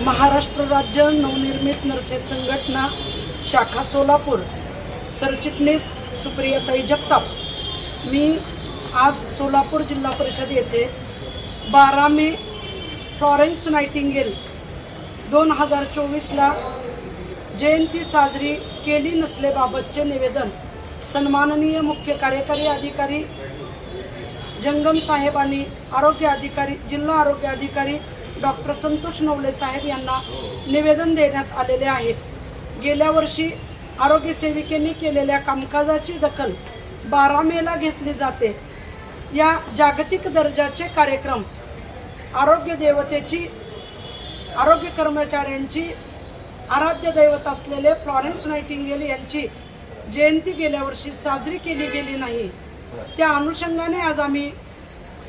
महाराष्ट्र राज्य नवनिर्मित नर्सेस संघटना शाखा सोलापूर. सरचिटणीस सुप्रियाताई जगताप. मी आज सोलापूर जिल्हा परिषद येथे बारा मे फ्लॉरेन्स नायटिंगेल दोन हजार चोवीसला जयंती साजरी केली नसल्याबाबतचे निवेदन सन्माननीय मुख्य कार्यकारी अधिकारी जंगम साहेबांनी आरोग्य अधिकारी जिल्हा आरोग्य अधिकारी डॉक्टर संतोष नवले साहेब यांना निवेदन देण्यात आलेले आहे. गेल्या वर्षी आरोग्य सेविकेने केलेल्या कामकाजाची दखल बारा मेला घेतली जाते. या जागतिक दर्जाचे कार्यक्रम आरोग्य देवतेची आरोग्य कर्मचाऱ्यांची आराध्य दैवत असलेले फ्लॉरेन्स नायटिंगेल यांची जयंती गेल्या वर्षी साजरी केली गेली नाही. त्या अनुषंगाने आज आम्ही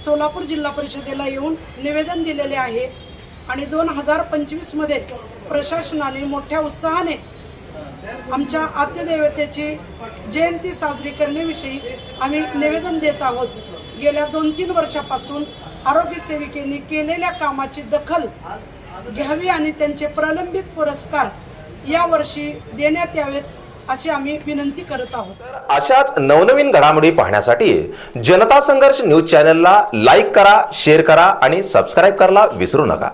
सोलापूर जिल्हा परिषदेला येऊन निवेदन दिलेले आहे. आणि दोन हजार पंचवीसमध्ये प्रशासनाने मोठ्या उत्साहाने आमच्या आद्यदेवतेची जयंती साजरी करण्याविषयी आम्ही निवेदन देत आहोत. गेल्या दोन तीन वर्षापासून आरोग्य सेविकेने केलेल्या कामाची दखल घ्यावी आणि त्यांचे प्रलंबित पुरस्कार यावर्षी देण्यात यावेत अशी आम्ही विनंती करत आहोत. अशाच नवनवीन घडामोडी पाहण्यासाठी जनता संघर्ष न्यूज चॅनलला लाईक करा शेअर करा आणि सबस्क्राईब करायला विसरू नका.